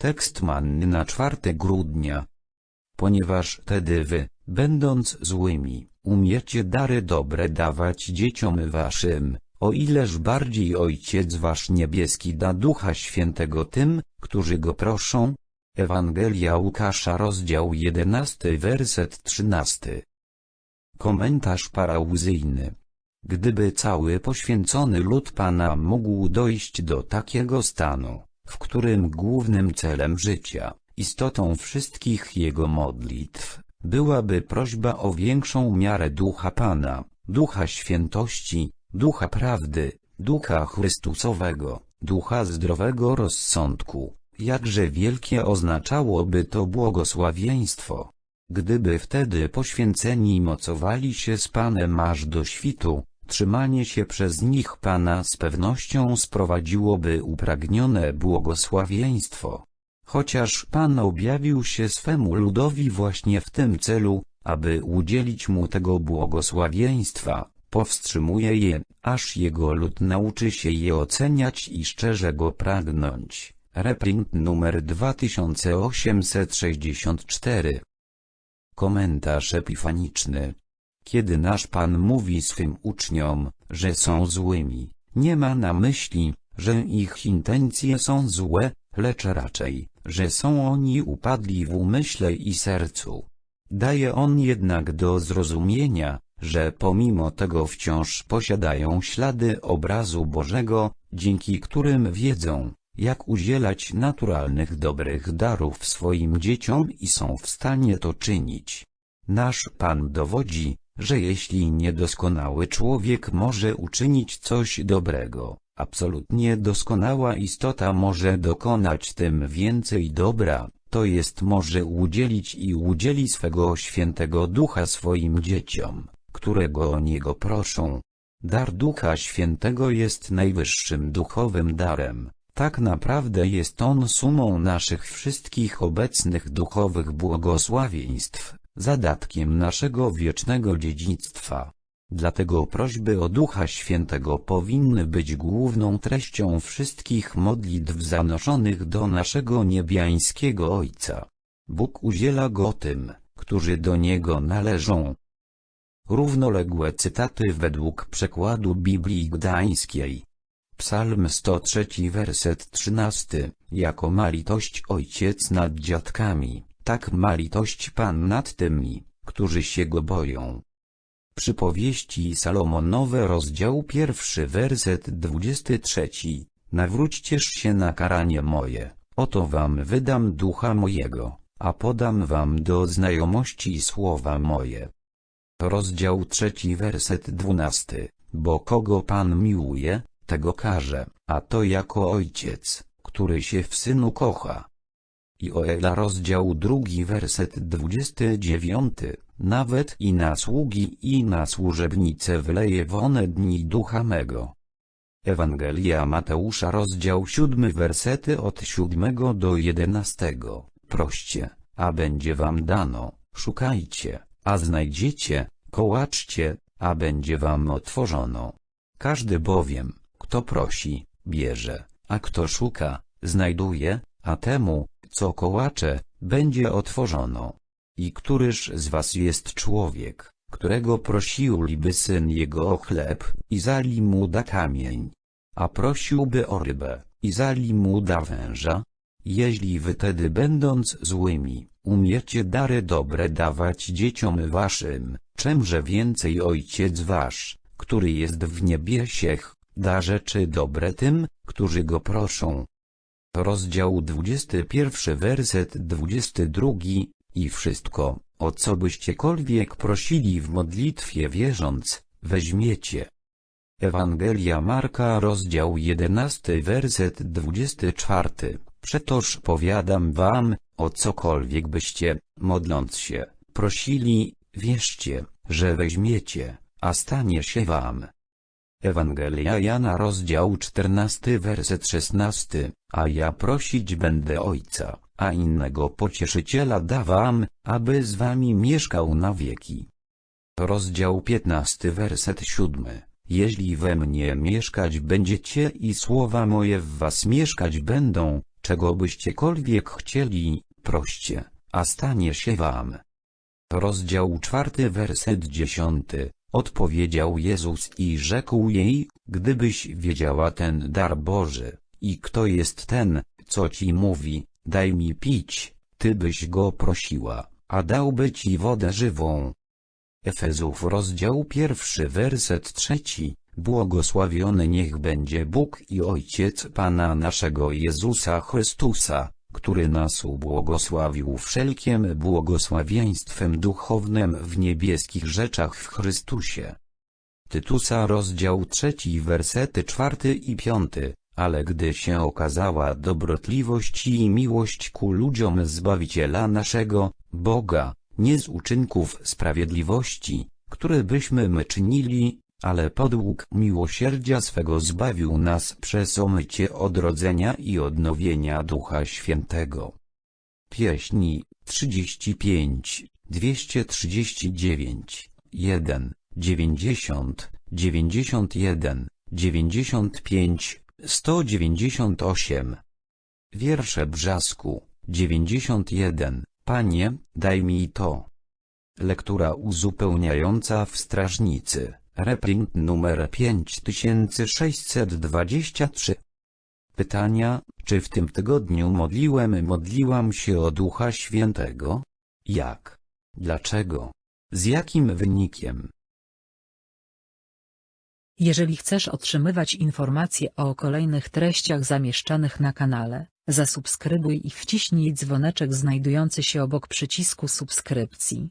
Tekst manny na 4 grudnia. Ponieważ tedy wy, będąc złymi, umiecie dary dobre dawać dzieciom waszym, o ileż bardziej Ojciec wasz niebieski da Ducha Świętego tym, którzy go proszą. Ewangelia Łukasza rozdział 11 werset 13 Komentarz parauzyjny Gdyby cały poświęcony lud Pana mógł dojść do takiego stanu, w którym głównym celem życia, istotą wszystkich jego modlitw, byłaby prośba o większą miarę Ducha Pana, Ducha Świętości, Ducha Prawdy, Ducha Chrystusowego, Ducha Zdrowego Rozsądku, jakże wielkie oznaczałoby to błogosławieństwo. Gdyby wtedy poświęceni mocowali się z Panem aż do świtu, trzymanie się przez nich Pana z pewnością sprowadziłoby upragnione błogosławieństwo. Chociaż Pan objawił się swemu ludowi właśnie w tym celu, aby udzielić mu tego błogosławieństwa, powstrzymuje je, aż jego lud nauczy się je oceniać i szczerze go pragnąć. Reprint numer 2864 Komentarz epifaniczny Kiedy nasz Pan mówi swym uczniom, że są złymi, nie ma na myśli, że ich intencje są złe, lecz raczej, że są oni upadli w umyśle i sercu. Daje on jednak do zrozumienia, że pomimo tego wciąż posiadają ślady obrazu Bożego, dzięki którym wiedzą, jak udzielać naturalnych dobrych darów swoim dzieciom i są w stanie to czynić. Nasz Pan dowodzi, że jeśli niedoskonały człowiek może uczynić coś dobrego, absolutnie doskonała istota może dokonać tym więcej dobra, to jest może udzielić i udzieli swego świętego ducha swoim dzieciom, którego o niego proszą. Dar ducha świętego jest najwyższym duchowym darem. Tak naprawdę jest on sumą naszych wszystkich obecnych duchowych błogosławieństw, zadatkiem naszego wiecznego dziedzictwa. Dlatego prośby o Ducha Świętego powinny być główną treścią wszystkich modlitw zanoszonych do naszego niebiańskiego Ojca. Bóg udziela go tym, którzy do Niego należą. Równoległe cytaty według przekładu Biblii Gdańskiej. Psalm 103 werset 13, jako ma litość Ojciec nad dziadkami, tak ma litość Pan nad tymi, którzy się Go boją. Przypowieści Salomonowe rozdział pierwszy werset 23 Nawróćcież się na karanie moje, oto wam wydam ducha mojego, a podam wam do znajomości słowa moje. Rozdział trzeci werset dwunasty Bo kogo Pan miłuje, tego karze, a to jako ojciec, który się w synu kocha. Joela rozdział drugi werset dwudziesty dziewiąty nawet i na sługi i na służebnice wleje wone dni ducha mego. Ewangelia Mateusza rozdział siódmy wersety od siódmego do jedenastego. Proście, a będzie wam dano, szukajcie, a znajdziecie, kołaczcie, a będzie wam otworzono. Każdy bowiem, kto prosi, bierze, a kto szuka, znajduje, a temu, co kołacze, będzie otworzono. I któryż z was jest człowiek, którego prosiłby syn jego o chleb, i zali mu da kamień? A prosiłby o rybę, i zali mu da węża? Jeśli wy tedy będąc złymi, umiecie dary dobre dawać dzieciom waszym, czemże więcej Ojciec wasz, który jest w niebiesiech, da rzeczy dobre tym, którzy go proszą. Rozdział 21 werset 22 i wszystko, o co byściekolwiek prosili w modlitwie wierząc, weźmiecie. Ewangelia Marka rozdział 11 werset 24 Przetoż powiadam wam, o cokolwiek byście, modląc się, prosili, wierzcie, że weźmiecie, a stanie się wam. Ewangelia Jana rozdział 14 werset 16 A ja prosić będę Ojca, a innego pocieszyciela da wam, aby z wami mieszkał na wieki. Rozdział 15 werset 7 Jeśli we mnie mieszkać będziecie i słowa moje w was mieszkać będą, czego byściekolwiek chcieli, proście, a stanie się wam. Rozdział czwarty werset dziesiąty. Odpowiedział Jezus i rzekł jej, gdybyś wiedziała ten dar Boży, i kto jest ten, co ci mówi, daj mi pić, ty byś go prosiła, a dałby ci wodę żywą. Efezów rozdział pierwszy werset trzeci. Błogosławiony niech będzie Bóg i Ojciec Pana naszego Jezusa Chrystusa, który nas ubłogosławił wszelkiem błogosławieństwem duchownym w niebieskich rzeczach w Chrystusie. Tytusa rozdział trzeci wersety czwarty i piąty, ale gdy się okazała dobrotliwość i miłość ku ludziom Zbawiciela naszego, Boga, nie z uczynków sprawiedliwości, które byśmy my czynili, ale podług miłosierdzia swego zbawił nas przez omycie odrodzenia i odnowienia Ducha Świętego. Pieśni 35, 239, 1, 90, 91, 95, 198. Wiersze Brzasku 91. Panie, daj mi to. Lektura uzupełniająca w Strażnicy. Reprint numer 5623. Pytania, czy w tym tygodniu modliłem modliłam się o Ducha Świętego? Jak? Dlaczego? Z jakim wynikiem? Jeżeli chcesz otrzymywać informacje o kolejnych treściach zamieszczanych na kanale, zasubskrybuj i wciśnij dzwoneczek znajdujący się obok przycisku subskrypcji.